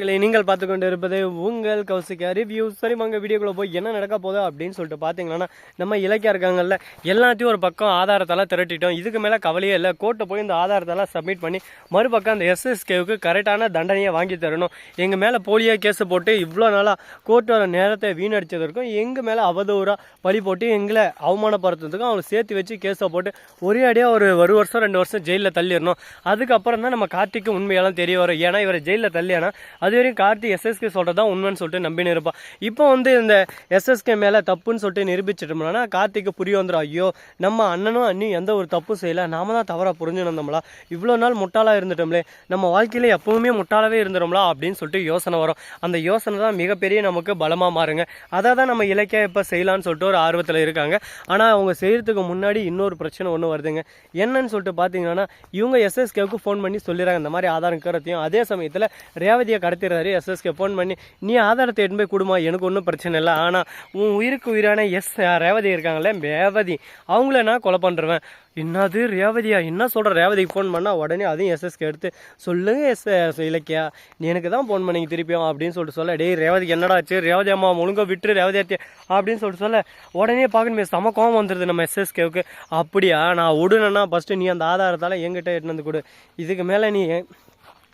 நீங்கள் பார்த்து கொண்டு இருப்பது உங்கள் கௌசிக்கா ரிவ்யூ சரி வாங்க வீடியோக்குள்ளே போய் என்ன நடக்க போகுது அப்படின்னு சொல்லிட்டு பார்த்தீங்கன்னா நம்ம இலக்கியா இருக்காங்கல்ல எல்லாத்தையும் ஒரு பக்கம் ஆதாரத்தெல்லாம் திரட்டிட்டோம். இதுக்கு மேலே கவலையே இல்லை. கோர்ட்டை போய் இந்த ஆதாரத்தெல்லாம் சப்மிட் பண்ணி மறுபக்கம் அந்த எஸ்எஸ்கேவுக்கு கரெக்டான தண்டனையை வாங்கி தரணும். எங்கள் மேலே போலியாக கேஸை போட்டு இவ்வளோ நாளாக கோர்ட்டோட நேரத்தை வீணடிச்சதற்கும் எங்கள் மேலே அவதூறாக பழி போட்டு எங்களை அவமானப்படுத்துறதுக்கும் அவங்களை சேர்த்து வச்சு கேஸை போட்டு ஒரே அடியாக ஒரு ஒரு வருஷம் ரெண்டு வருஷம் ஜெயிலில் தள்ளிடணும். அதுக்கப்புறம் தான் நம்ம கார்த்திக்கு உண்மையெல்லாம் தெரிய வரும். ஏன்னா இவரை ஜெயிலில் தள்ளியானா அது வரையும் கார்த்தி எஸ்எஸ்கே சொல்கிறது தான் உண்மைன்னு சொல்லிட்டு நம்பின்னு இருப்பான் இப்போ வந்து இந்த எஸ்எஸ்கே மேலே தப்புன்னு சொல்லிட்டு நிரூபிச்சிட்டோம்னா கார்த்திக்கு புரிய வந்துடும் ஐயோ நம்ம அண்ணனும் அண்ணியும் எந்த ஒரு தப்பும் செய்யலை. நாம தான் தவறாக புரிஞ்சுனோம்லா இவ்வளோ நாள் முட்டாளாக இருந்துட்டோம்லே. நம்ம வாழ்க்கையில் எப்பவுமே முட்டாளாகவே இருந்துட்டோம்லா அப்படின்னு சொல்லிட்டு யோசனை வரும். அந்த யோசனை தான் மிகப்பெரிய நமக்கு பலமாக மாறுங்க. அதை தான் நம்ம இலக்கியம் இப்போ செய்யலான்னு சொல்லிட்டு ஒரு ஆர்வத்தில் இருக்காங்க. ஆனால் அவங்க செய்கிறதுக்கு முன்னாடி இன்னொரு பிரச்சனை ஒன்று வருதுங்க. என்னன்னு சொல்லிட்டு பார்த்தீங்கன்னா இவங்க எஸ்எஸ்கேவுக்கு ஃபோன் பண்ணி சொல்லிடுறாங்க. இந்த மாதிரி ஆதாரம் கருத்தையும். அதே சமயத்தில் ரேவதியை கடத்திடுறாரு எஸ்எஸ்கே ஃபோன் பண்ணி நீ ஆதாரத்தை எட்டு போய் கொடுமா எனக்கு ஒன்றும் பிரச்சனை இல்லை. ஆனால் உன் உயிருக்கு உயிரான எஸ் ரேவதி இருக்காங்களே ரேவதி. அவங்கள நான் கொலை பண்ணுறேன் என்னது ரேவதியா? என்ன சொல்கிற ரேவதிக்கு ஃபோன் பண்ணால் உடனே அதையும் எஸ்எஸ்கே எடுத்து சொல்லுங்க எஸ் இலக்கியா நீ எனக்கு தான் ஃபோன் பண்ணி திருப்பியும் அப்படின்னு சொல்லிட்டு சொல்ல டேய் ரேவதிக்கு என்னடா ஆச்சு? ரேவதி அம்மா ஒழுங்கா விட்டு ரேவதி ஆச்சு அப்படின்னு சொல்லிட்டு சொல்ல உடனே பார்க்கணுமே செம கோவம் வந்துடுது நம்ம எஸ்எஸ்கேவுக்கு அப்படியா? நான் விடுனேன்னா ஃபஸ்ட்டு நீ அந்த ஆதாரத்தால் என்கிட்ட எட்டுனு வந்து கொடு. இதுக்கு மேலே நீ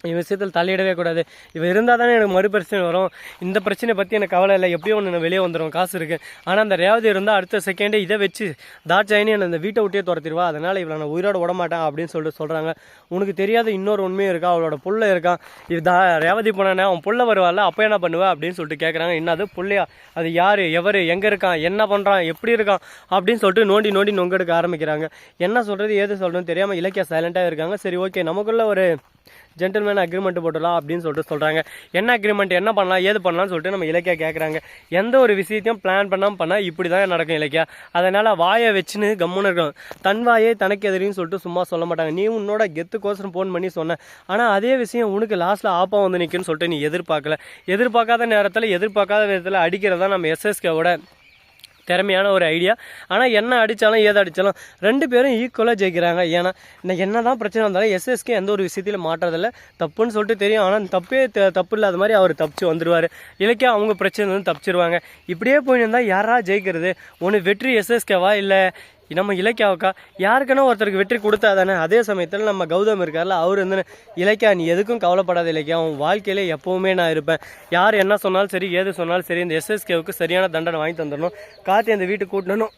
இவன் விஷயத்தில் தலையிடவே கூடாது. இவன் இருந்தால் தானே எனக்கு மறு பிரச்சனை வரும். இந்த பிரச்சனை பற்றி எனக்கு கவலை இல்லை. எப்படியும் ஒன்று வெளியே வந்துடும் காசு இருக்குது ஆனால் அந்த ரேவதி இருந்தால் அடுத்த செகண்டே இதை வச்சு தாட்சாயினி என்னை அந்த வீட்டை விட்டே துரத்திடுவா. அதனால் இவளை நான் உயிரோட விட மாட்டேன். அப்படின்னு சொல்லிட்டு சொல்கிறாங்க உனக்கு தெரியாத இன்னொரு உண்மையும் இருக்கா? அவளோட புள்ள இருக்கான் இது தா ரேவதி போனானே அவன் புள்ள வருவாள் அப்போ என்ன பண்ணுவேன் அப்படின்னு சொல்லிட்டு கேட்குறாங்க என்னது புள்ளையா? அது யார்? எவர்? எங்கே இருக்கான் என்ன பண்ணுறான் எப்படி இருக்கான்? அப்படின்னு சொல்லிட்டு நோண்டி நோண்டி நொங்கெடுக்க ஆரம்பிக்கிறாங்க. என்ன சொல்கிறது ஏது சொல்கிறதுன்னு தெரியாமல் இலக்கிய சைலண்ட்டாக இருக்காங்க. சரி ஓகே நமக்குள்ள ஒரு ஜென்டில்மேன் அக்ரிமெண்ட் போட்டுடலாம் அப்படின்னு சொல்லிட்டு சொல்கிறாங்க என்ன அக்ரிமெண்ட் என்ன பண்ணலாம் ஏது பண்ணலாம்னு சொல்லிட்டு நம்ம இலக்கியா கேட்குறாங்க எந்த ஒரு விஷயத்தையும் பிளான் பண்ணாமல் பண்ணால் இப்படி தான் நடக்கும் இலக்கியா. அதனால் வாயை வச்சுன்னு கம்முன்னு இருக்கும் தன் வாயே தனக்கு எதிரின்னு சொல்லிட்டு சும்மா சொல்ல மாட்டாங்க. நீ உன்னோட கெத்துக்கோசரம் ஃபோன் பண்ணி சொன்ன. ஆனால் அதே விஷயம் உனக்கு லாஸ்ட்டில் ஆப்பா வந்து நிற்குன்னு சொல்லிட்டு நீ எதிர்பார்க்கல. எதிர்பார்க்காத நேரத்தில் எதிர்பார்க்காத விதத்தில் அடிக்கிறதா நம்ம எஸ்எஸ்கேவோட திறமையான ஒரு ஐடியா ஆனால் என்ன அடித்தாலும் ஏதை அடித்தாலும் ரெண்டு பேரும் ஈக்குவலாக ஜெயிக்கிறாங்க. ஏன்னா என்ன தான் பிரச்சனை வந்தாலும் எஸ்எஸ்கே எந்த ஒரு விஷயத்திலும் மாட்டுறதில்ல தப்புன்னு சொல்லிட்டு தெரியும். ஆனால் தப்பே த- தப்பு இல்லாத மாதிரி அவர் தப்பிச்சு வந்துடுவார் இலக்கியா அவங்க பிரச்சனை வந்து தப்பிச்சிருவாங்க. இப்படியே போயிருந்தால் யாரா ஜெயிக்கிறது? ஒன்று வெற்றி எஸ்எஸ்கேவா இல்லை நம்ம இலக்கியாவுக்கா யாருக்குன்னா ஒருத்தருக்கு வெற்றி கொடுத்தா தானே? அதே சமயத்தில் நம்ம கௌதம் இருக்கார்ல அவர் வந்து இலக்கியா நீ எதுக்கும் கவலைப்படாத இலக்கியா உன் வாழ்க்கையில எப்பவுமே நான் இருப்பேன். யார் என்ன சொன்னாலும் சரி ஏது சொன்னாலும் சரி இந்த எஸ்எஸ்கேவுக்கு சரியான தண்டனை வாங்கி தந்துடணும். காற்று அந்த வீட்டுக்கு கூட்டணும்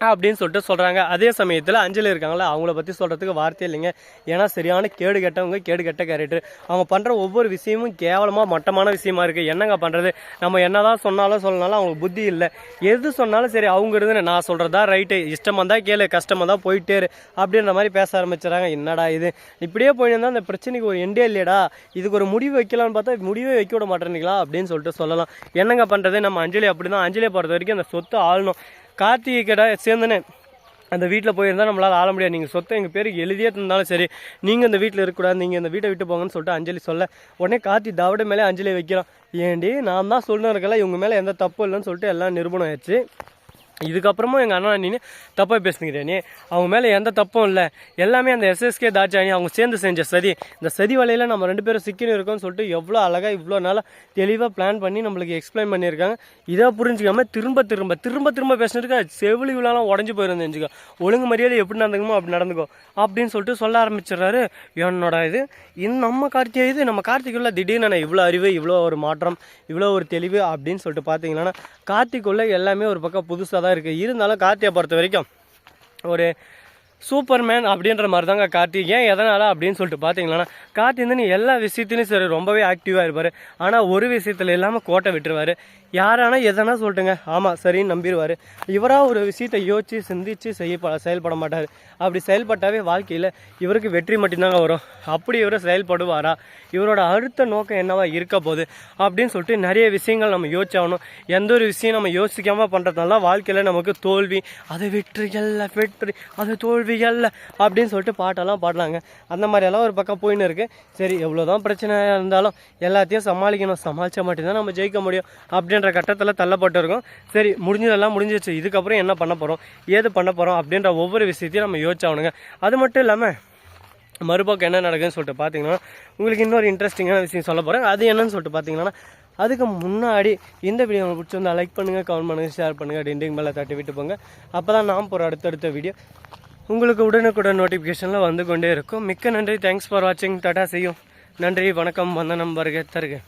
அப்படின்னு சொல்லிட்டு சொல்கிறாங்க அதே சமயத்தில் அஞ்சலி இருக்காங்களா அவங்கள பற்றி சொல்கிறதுக்கு வார்த்தை இல்லைங்க. ஏன்னா சரியான கேடு கெட்டவங்க கேடு கெட்ட கேரக்டர் அவங்க பண்ணுற ஒவ்வொரு விஷயமும் கேவலமாக மட்டமான விஷயமா இருக்குது என்னங்க பண்ணுறது நம்ம என்னதான் சொன்னாலும் சொல்லனாலும் அவங்களுக்கு புத்தி இல்லை. எது சொன்னாலும் சரி அவங்க இருந்து நான் சொல்கிறதா ரைட்டு இஷ்டமாக தான் கேளு கஷ்டமாக தான் போயிட்டே அப்படின்ற மாதிரி பேச ஆரம்பிச்சுறாங்க. என்னடா இது? இப்படியே போயிருந்தால் அந்த பிரச்சனைக்கு ஒரு எண்டே இல்லையடா. இதுக்கு ஒரு முடிவு வைக்கலாம்னு பார்த்தா முடிவே வைக்க விட மாட்டேன்னுங்களா? அப்படின்னு சொல்லிட்டு சொல்லலாம். என்னங்க பண்ணுறது நம்ம அஞ்சலி அப்படி தான் அஞ்சலியை பொறுத்த வரைக்கும் அந்த சொத்தை ஆளணும். கார்த்திகை கிட்ட சேர்ந்துன்னு அந்த வீட்டில் போயிருந்தால் நம்மளால் ஆள முடியாது. நீங்கள் சொத்தை எங்கள் பேருக்கு எழுதியே தந்தாலும் சரி நீங்கள் இந்த வீட்டில் இருக்கக்கூடாது நீங்கள் இந்த வீட்டை விட்டு போங்கன்னு சொல்லிட்டு அஞ்சலி சொல்ல. உடனே கார்த்தி தாவட மேலே அஞ்சலி வைக்கிறான். ஏண்டி நான் தான் சொல்லணும் இருக்கல இவங்க மேலே எந்த தப்பு இல்லைன்னு சொல்லிட்டு எல்லாம் நிரூபணம் ஆயிடுச்சு. இதுக்கப்புறமும் எங்கள் அண்ணா நீ தப்பாக பேசுனீங்க நீ. அவங்க மேலே எந்த தப்பும் இல்லை. எல்லாமே அந்த எஸ்எஸ்கே தாட்சாணி அவங்க சேர்ந்து செஞ்ச சதி. இந்த சதி வலையில் நம்ம ரெண்டு பேரும் சிக்கின்னு இருக்கோம்னு சொல்லிட்டு எவ்வளோ அழகாக இவ்வளோ நாளாக தெளிவாக பிளான் பண்ணி நம்மளுக்கு எக்ஸ்பிளைன் பண்ணியிருக்காங்க. இதை புரிஞ்சுக்காம திரும்ப திரும்ப திரும்ப திரும்ப பேசினதுக்கு செவிலி விழாலாம் உடஞ்சி போயிருந்துச்சுக்கோ ஒழுங்கு மரியாதை எப்படி நடந்துக்குமோ அப்படி நடந்துக்கோ. அப்படின்னு சொல்லிட்டு சொல்ல ஆரம்பிச்சிடுறாரு என்னோட இது. இன் நம்ம கார்த்திகை இது நம்ம கார்த்திகுள்ள திடீர்னு இவ்வளோ அறிவு இவ்வளோ ஒரு மாற்றம் இவ்வளோ ஒரு தெளிவு அப்படின்னு சொல்லிட்டு பார்த்தீங்கன்னா கார்த்திக்குள்ளே எல்லாமே ஒரு பக்கம் புதுசாக தான் இருக்குது இருந்தாலும் கார்த்தியை பொறுத்த வரைக்கும் ஒரு சூப்பர்மேன் அப்படின்ற மாதிரி தாங்க கார்த்தி. ஏன் எதனால் அப்படின்னு சொல்லிட்டு பார்த்தீங்கன்னா கார்த்தி வந்து நீ எல்லா விஷயத்துலையும் சரி ரொம்பவே ஆக்டிவாக இருப்பார். ஆனால் ஒரு விஷயத்தில் இல்லாமல் கோட்டை விட்டுருவார். யாரானா எதனா சொல்லட்டுங்க. ஆமாம் சரின்னு நம்பிடுவார் இவராக ஒரு விஷயத்தை யோசித்து சிந்தித்து செய்ய செயல்பட மாட்டார். அப்படி செயல்பட்டாவே வாழ்க்கையில் இவருக்கு வெற்றி மட்டும்தாங்க வரும். அப்படி இவர் செயல்படுவாரா? இவரோட அடுத்த நோக்கம் என்னவா இருக்க போகுது? அப்படின்னு சொல்லிட்டு நிறைய விஷயங்கள் நம்ம யோசிச்சாகணும். எந்த ஒரு விஷயம் நம்ம யோசிக்காமல் பண்ணுறதுனால வாழ்க்கையில் நமக்கு தோல்வி அது வெற்றி எல்லாம் வெற்றி அது தோல்வி தோல்விகள் அப்படின்னு சொல்லிட்டு பாட்டெல்லாம் பாடலாங்க அந்த மாதிரியெல்லாம் ஒரு பக்கம் போயின்னு இருக்குது சரி எவ்வளோதான் பிரச்சனையாக இருந்தாலும் எல்லாத்தையும் சமாளிக்கணும். சமாளித்தா மட்டும்தான் நம்ம ஜெயிக்க முடியும் அப்படின்ற கட்டத்தில் தள்ளப்பட்டிருக்கோம். சரி முடிஞ்சதெல்லாம் முடிஞ்சிச்சு இதுக்கப்புறம் என்ன பண்ண போகிறோம் ஏது பண்ண போகிறோம் அப்படின்ற ஒவ்வொரு விஷயத்தையும் நம்ம யோசிச்சாகணுங்க. அது மட்டும் இல்லாமல் மறுபக்கம் என்ன நடக்குதுன்னு சொல்லிட்டு பார்த்தீங்கன்னா உங்களுக்கு இன்னொரு இன்ட்ரெஸ்டிங்கான விஷயம் சொல்ல போகிறேன் அது என்னன்னு சொல்லிட்டு பார்த்தீங்கன்னா அதுக்கு முன்னாடி இந்த வீடியோ உங்களுக்கு பிடிச்சிருந்தா லைக் பண்ணுங்கள் கமெண்ட் பண்ணுங்கள் ஷேர் பண்ணுங்கள் டிண்டிங் மேலே தட்டி விட்டு போங்க. அப்போ தான் நான் போகிற அடுத்தடுத்த வீடியோ உங்களுக்கு உடனுக்குடன் நோட்டிஃபிகேஷனில் வந்து கொண்டே இருக்கும். மிக்க நன்றி. தேங்க்ஸ் ஃபார் வாட்சிங் டாடா செய்யும் நன்றி. வணக்கம். வந்த நம்பருக்கு தருகிறேன்